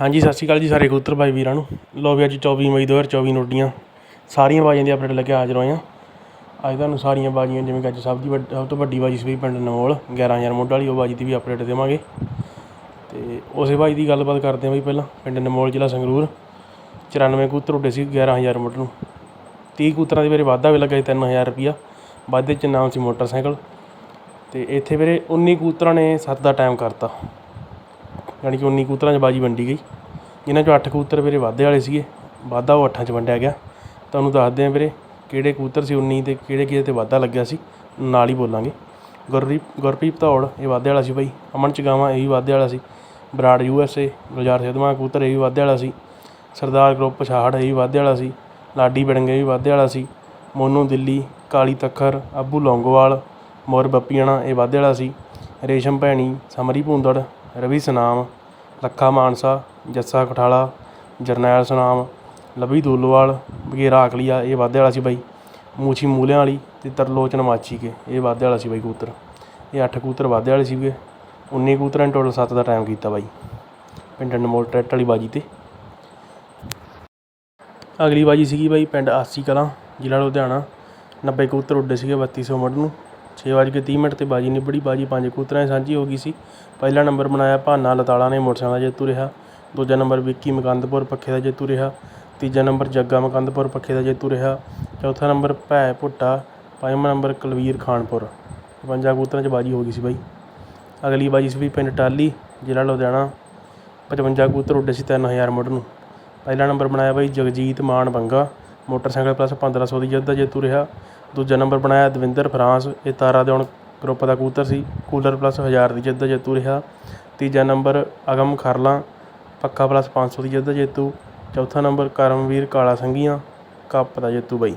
ਹਾਂਜੀ, ਸਤਿ ਸ਼੍ਰੀ ਅਕਾਲ ਜੀ ਸਾਰੇ ਕਬੂਤਰ ਭਾਈ ਵੀਰਾਂ ਨੂੰ। ਲੋ ਵੀ ਅੱਜ 24 ਮਈ 2024 ਨੂੰ ਉੱਡੀਆਂ ਸਾਰੀਆਂ ਬਾਜੀਆਂ ਦੀ ਅਪਡੇਟ ਲੈ ਕੇ ਹਾਜ਼ਰ ਹੋਏ ਹਾਂ। ਅੱਜ ਤੁਹਾਨੂੰ ਸਾਰੀਆਂ ਬਾਜੀਆਂ, ਜਿਵੇਂ ਕਿ ਅੱਜ ਸਭ ਦੀ ਵੱਡ- ਸਭ ਤੋਂ ਵੱਡੀ ਬਾਜੀ ਸੀ ਪਿੰਡ ਨਮੋਲ 11000 ਮੁੱਢ ਵਾਲੀ, ਉਹ ਬਾਜੀ ਦੀ ਵੀ ਅਪਡੇਟ ਦੇਵਾਂਗੇ। ਤੇ ਉਸੇ ਬਾਜੀ ਦੀ ਗੱਲਬਾਤ ਕਰਦੇ ਹਾਂ ਬਈ ਪਹਿਲਾਂ। ਪਿੰਡ ਨਮੋਲ, ਜ਼ਿਲ੍ਹਾ ਸੰਗਰੂਰ। 94 ਕਬੂਤਰ ਉੱਡੇ ਸੀ 11000 ਮੁੱਢ ਨੂੰ। 30 ਕਬੂਤਰਾਂ ਦੇ ਮੇਰੇ ਵਾਧਾ ਵੀ ਲੱਗਾ ਸੀ 3000 ਰੁਪਿਆ ਵਾਧੇ ਚ ਨਾਮ ਸੀ ਮੋਟਰਸਾਈਕਲ। ਤੇ ਇੱਥੇ ਵੀਰੇ 19 ਕਬੂਤਰਾਂ ਨੇ 7 ਦਾ ਟਾਈਮ ਕਰਤਾ। ਯਾਨੀ ਕਿ 19 ਕਬੂਤਰਾਂ 'ਚ ਬਾਜੀ ਵੰਡੀ ਗਈ। ਇਹਨਾਂ 'ਚੋਂ 8 ਕਬੂਤਰ ਵੀਰੇ ਵਾਧੇ ਵਾਲੇ ਸੀਗੇ, ਵਾਧਾ ਉਹ 8 'ਚ ਵੰਡਿਆ ਗਿਆ। ਤੁਹਾਨੂੰ ਦੱਸਦੇ ਹਾਂ ਵੀਰੇ ਕਿਹੜੇ ਕਬੂਤਰ ਸੀ 19 ਤੇ ਕਿਹੜੇ ਕਿਹਦੇ ਤੇ ਵਾਧਾ ਲੱਗਿਆ ਸੀ, ਨਾਲ ਹੀ ਬੋਲਾਂਗੇ। ਗੁਰਦੀਪ, ਗੁਰਪ੍ਰੀਤ ਧੌੜ, ਇਹ ਵਾਧੇ ਵਾਲਾ ਸੀ ਬਾਈ। ਅਮਨ ਚਗਾਵਾਂ, ਇਹ ਵੀ ਵਾਧੇ ਵਾਲਾ ਸੀ। Brar U S A Gulzar Sidhwan ਕਬੂਤਰ, ਇਹ ਵੀ ਵਾਧੇ ਵਾਲਾ ਸੀ। ਸਰਦਾਰ ਗਰੁੱਪ ਪਛਾੜ, ਇਹ ਵੀ ਵਾਧੇ ਵਾਲਾ ਸੀ। ਲਾਡੀ ਬੜੰਗੇ ਵੀ ਵਾਧੇ ਵਾਲਾ ਸੀ। ਮੋਨੂ ਦਿੱਲੀ, ਕਾਲੀ ਤੱਖਰ, ਅੱਬੂ ਲੌਂਗੋਵਾਲ, ਮੋਰ ਬੱਪੀਆਣਾ, ਇਹ ਵਾਧੇ ਵਾਲਾ ਸੀ। ਰੇਸ਼ਮ ਭੈਣੀ, ਸਮਰੀ ਭੂੰਦੜ ਰਵੀ ਸਨਾਮ ਲੱਖਾ ਮਾਨਸਾ, ਜੱਸਾ ਕਠਾਲਾ, ਜਰਨੈਲ ਸਨਾਮ, ਲਵੀ ਦੁੱਲਵਾਲ ਵਗੈਰਾ ਆਕਲੀਆ ਇਹ ਵਾਧੇ ਵਾਲਾ ਸੀ ਬਾਈ। ਮੂਛੀ ਮੂਲਿਆਂ ਵਾਲੀ ਤੇ ਤਰਲੋਚਨ ਮਾਚੀ ਕੇ, ਇਹ ਵਾਧੇ ਵਾਲਾ ਸੀ ਬਾਈ ਕਬੂਤਰ। ਇਹ ਅੱਠ ਕਬੂਤਰ ਵਾਧੇ ਵਾਲੇ ਸੀਗੇ। 19 ਕਬੂਤਰਾਂ ਨੇ ਟੋਟਲ 7 ਦਾ ਟਾਈਮ ਕੀਤਾ ਬਾਈ। ਪਿੰਡ ਅਨਮੋਲ ਟਰੈਟ ਵਾਲੀ ਬਾਜੀ ਤੇ। ਅਗਲੀ ਬਾਜੀ ਸੀਗੀ ਬਾਈ ਪਿੰਡ ਆਸੀ ਕਲਾਂ, ਜ਼ਿਲ੍ਹਾ ਲੁਧਿਆਣਾ। 90 ਕਬੂਤਰ ਉੱਡੇ ਸੀਗੇ 3200 ਮੁੱਢ ਨੂੰ। ਛੇ ਵੱਜ ਕੇ ਤੀਹ ਮਿੰਟ ਤੇ ਬਾਜੀ ਨਿਬੜੀ, ਬਾਜੀ ਪੰਜ ਕਬੂਤਰਾਂ ਦੀ ਸਾਂਝੀ ਹੋ ਗਈ ਸੀ। ਪਹਿਲਾ ਨੰਬਰ ਬਣਾਇਆ ਭਾਨਾ ਲਤਾਲਾ ਨੇ, ਮੋਟਰਸਾਈਕਲ ਦਾ ਜੇਤੂ ਰਿਹਾ। ਦੂਜਾ ਨੰਬਰ ਵਿੱਕੀ ਮਕੰਦਪੁਰ ਪੱਖੇ ਦਾ ਜੇਤੂ ਰਿਹਾ। ਤੀਜਾ ਨੰਬਰ ਜੱਗਾ ਮਕੰਦਪੁਰ ਪੱਖੇ ਦਾ ਜੇਤੂ ਰਿਹਾ। ਚੌਥਾ ਨੰਬਰ ਭੈ ਭੁੱਟਾ, ਪੰਜਵਾਂ ਨੰਬਰ ਕੁਲਵੀਰ ਖਾਨਪੁਰ। ਪੰਜਾਂ ਕਬੂਤਰਾਂ 'ਚ ਬਾਜੀ ਹੋ ਗਈ ਸੀ ਬਾਈ। ਅਗਲੀ ਬਾਜੀ ਸੀ ਵੀ ਪਿੰਡ ਟਾਲੀ, ਜ਼ਿਲ੍ਹਾ ਲੁਧਿਆਣਾ। 55 ਕਬੂਤਰ ਉੱਡੇ ਸੀ 3000 ਮੁੱਢ ਨੂੰ। ਪਹਿਲਾ ਨੰਬਰ ਬਣਾਇਆ ਬਾਈ ਜਗਜੀਤ ਮਾਨ ਬੰਗਾ। ਮੋਟਰਸਾਈਕਲ ਪਲੱਸ 1500 ਦੀ ਜਿੱਤ ਦਾ ਜੇਤੂ ਰਿਹਾ। ਦੂਜਾ ਨੰਬਰ ਬਣਾਇਆ ਦਵਿੰਦਰ ਫਰਾਂਸ, ਇਹ ਤਾਰਾ ਦੇ ਹੁਣ ਗਰੁੱਪ ਦਾ ਕਬੂਤਰ ਸੀ, ਕੂਲਰ ਪਲੱਸ 1000 ਦੀ ਜਿੱਤ ਦਾ ਜੇਤੂ ਰਿਹਾ। ਤੀਜਾ ਨੰਬਰ ਅਗਮ ਖਰਲਾ, ਪੱਕਾ ਪਲੱਸ 500 ਦੀ ਜਿੱਤ ਦਾ ਜੇਤੂ। ਚੌਥਾ ਨੰਬਰ ਕਰਮਵੀਰ ਕਾਲਾ ਸੰਘੀਆਂ ਕੱਪ ਦਾ ਜੇਤੂ ਬਾਈ।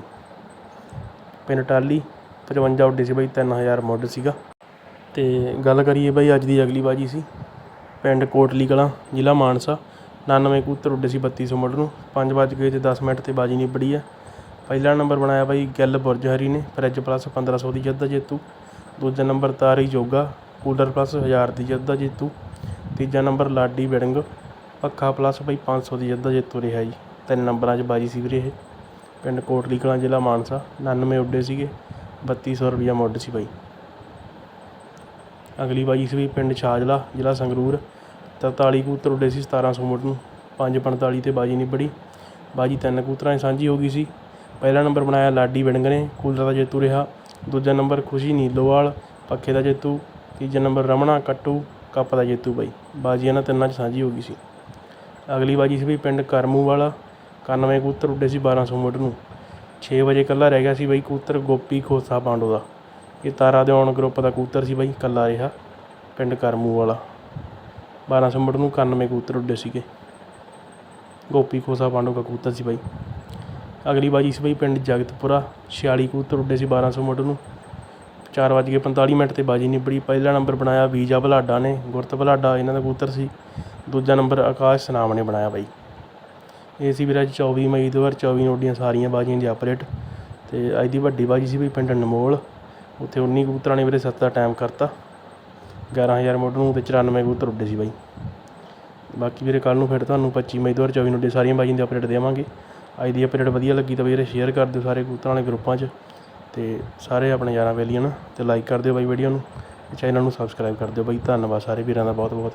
ਪਿੰਡ ਟਾਲੀ 55 ਉੱਡੀ ਸੀ ਬਾਈ 3000 ਮੁੱਢ ਸੀਗਾ। ਤੇ ਗੱਲ ਕਰੀਏ ਬਾਈ, ਅੱਜ ਦੀ ਅਗਲੀ ਬਾਜੀ ਸੀ। ਪਿੰਡ ਕੋਟਲੀ ਕਲਾਂ, ਜ਼ਿਲ੍ਹਾ ਮਾਨਸਾ। 99 ਕੂਤਰ ਉੱਡੇ ਸੀ 3200 ਮੁੱਢ ਨੂੰ। 5 ਵੱਜ ਗਏ ਤੇ 10 ਮਿੰਟ ਤੇ ਬਾਜੀ ਨਿਬੜੀ ਹੈ ਪਹਿਲਾ ਨੰਬਰ ਬਣਾਇਆ ਬਾਈ ਗਿੱਲ ਬੁਰਜ ਹਰੀ ਨੇ, ਫਰਿੱਜ ਪਲੱਸ 1500 ਦੀ ਜਿੱਤ ਦਾ ਜੇਤੂ। ਦੂਜਾ ਨੰਬਰ ਤਾਰੀ ਜੋਗਾ, ਕੂਲਰ ਪਲੱਸ 1000 ਦੀ ਜਿੱਤ ਦਾ ਜੇਤੂ। ਤੀਜਾ ਨੰਬਰ ਲਾਡੀ ਵਿੜੰਗ, ਪੱਖਾ ਪਲੱਸ ਬਾਈ 500 ਦੀ ਜਿੱਤ ਦਾ ਜੇਤੂ ਰਿਹਾ ਜੀ। ਤਿੰਨ ਨੰਬਰਾਂ 'ਚ ਬਾਜੀ ਸੀ ਵੀਰੇ ਇਹ। ਪਿੰਡ ਕੋਟਲੀ ਕਲਾਂ ਜ਼ਿਲ੍ਹਾ ਮਾਨਸਾ 99 ਉੱਡੇ ਸੀਗੇ 3200 ਰੁਪਈਆ ਮੁੱਢ ਸੀ ਬਾਈ। ਅਗਲੀ ਬਾਜੀ ਸੀ ਵੀ ਪਿੰਡ ਛਾਜਲਾ, ਜ਼ਿਲ੍ਹਾ ਸੰਗਰੂਰ। 43 ਕੂਤਰ ਉੱਡੇ ਸੀ 1700 ਮੁੱਢ ਨੂੰ। 545 ਤੇ ਬਾਜੀ ਨਿਬੜੀ। ਬਾਜੀ ਤਿੰਨ ਕੂਤਰਾਂ 'ਚ ਸਾਂਝੀ ਹੋ ਗਈ ਸੀ। ਪਹਿਲਾ ਨੰਬਰ ਬਣਾਇਆ ਲਾਡੀ ਵਿੜੰਗ ਨੇ ਕੂਲਰ ਦਾ ਜੇਤੂ ਰਿਹਾ। ਦੂਜਾ ਨੰਬਰ ਖੁਸ਼ੀ ਨੀਲੋਵਾਲ, ਪੱਖੇ ਦਾ ਜੇਤੂ। ਤੀਜਾ ਨੰਬਰ ਰਮਣਾ ਕੱਟੂ, ਕੱਪ ਦਾ ਜੇਤੂ ਬਾਈ। ਬਾਜੀ ਇਹਨਾਂ ਤਿੰਨਾਂ 'ਚ ਸਾਂਝੀ ਹੋ ਗਈ ਸੀ। ਅਗਲੀ ਬਾਜੀ ਸੀ ਬਈ ਪਿੰਡ ਕਰਮੂ ਵਾਲਾ 91 ਕਬੂਤਰ ਉੱਡੇ ਸੀ 1200 ਮੁੱਢ ਨੂੰ। 6 ਵਜੇ ਕੱਲਾ ਰਹਿ ਗਿਆ ਸੀ ਬਾਈ ਕਬੂਤਰ, ਗੋਪੀ ਖੋਸਾ ਪਾਂਡੋ ਦਾ। ਇਹ ਤਾਰਾ ਦੇ ਦੇਉਣ ਗਰੁੱਪ ਦਾ ਕਬੂਤਰ ਸੀ ਬਾਈ ਕੱਲਾ ਰਿਹਾ ਪਿੰਡ ਕਰਮੂ ਵਾਲਾ 1200 ਮੁੱਢ ਨੂੰ 91 ਕਬੂਤਰ ਉੱਡੇ ਸੀਗੇ। ਗੋਪੀ ਖੋਸਾ ਪਾਂਡੋ ਦਾ ਕਬੂਤਰ ਸੀ ਬਾਈ। ਅਗਲੀ ਬਾਜੀ ਸੀ ਬਾਈ ਪਿੰਡ ਜਗਤਪੁਰਾ 46 ਕਬੂਤਰ ਉੱਡੇ ਸੀ 1200 ਮੁੱਢ ਨੂੰ। 4:45 ਮਿੰਟ ਤੇ ਬਾਜੀ ਨਿਬੜੀ। ਪਹਿਲਾ ਨੰਬਰ ਬਣਾਇਆ ਵੀਜਾ ਬਲਾਡਾ ਨੇ, ਗੁਰਤ ਬਲਾਡਾ ਇਹਨਾਂ ਦਾ ਕਬੂਤਰ ਸੀ। ਦੂਜਾ ਨੰਬਰ ਆਕਾਸ਼ ਸਨਾਮ ਨੇ ਬਣਾਇਆ ਬਾਈ। ਇਹ ਸੀ ਵੀਰ ਅੱਜ 24 ਮਈ 2024 ਨੂੰ ਉੱਡੀਆਂ ਸਾਰੀਆਂ ਬਾਜੀਆਂ ਦੀ ਅਪਡੇਟ। ਤੇ ਅੱਜ ਦੀ ਵੱਡੀ ਬਾਜੀ ਸੀ ਬਈ ਪਿੰਡ ਅਨਮੋਲ। ਉੱਥੇ 19 ਕਬੂਤਰਾਂ ਨੇ ਵੀਰੇ ਸੱਤ ਦਾ ਟਾਈਮ ਕਰਤਾ। 11000 ਮੁੱਢ ਨੂੰ ਤੇ 94 ਕਬੂਤਰ ਉੱਡੇ ਸੀ ਬਾਈ। ਬਾਕੀ ਵੀਰੇ ਕੱਲ ਨੂੰ ਫਿਰ ਤੁਹਾਨੂੰ 25 ਮਈ 2024 ਨੂੰ ਉੱਡੇ ਸਾਰੀਆਂ ਬਾਜੀਆਂ ਦੀ ਅਪਡੇਟ ਦੇਵਾਂਗੇ। ਅੱਜ ਦੀ ਅਪਡੇਟ ਵਧੀਆ ਲੱਗੀ ਤਾਂ ਵੀਰੇ ਸ਼ੇਅਰ ਕਰ ਦਿਓ ਸਾਰੇ ਕਬੂਤਰਾਂ ਵਾਲੇ ਗਰੁੱਪਾਂ 'ਚ ਅਤੇ ਸਾਰੇ ਆਪਣੇ ਯਾਰਾਂ ਬੇਲੀਆਂ ਨਾ ਤੇ ਲਾਈਕ ਕਰ ਦਿਓ ਬਾਈ ਵੀਡੀਓ ਨੂੰ ਚੈਨਲ ਨੂੰ ਸਬਸਕ੍ਰਾਈਬ ਕਰ ਦਿਓ ਬਾਈ। ਧੰਨਵਾਦ ਸਾਰੇ ਵੀਰਾਂ ਦਾ ਬਹੁਤ ਬਹੁਤ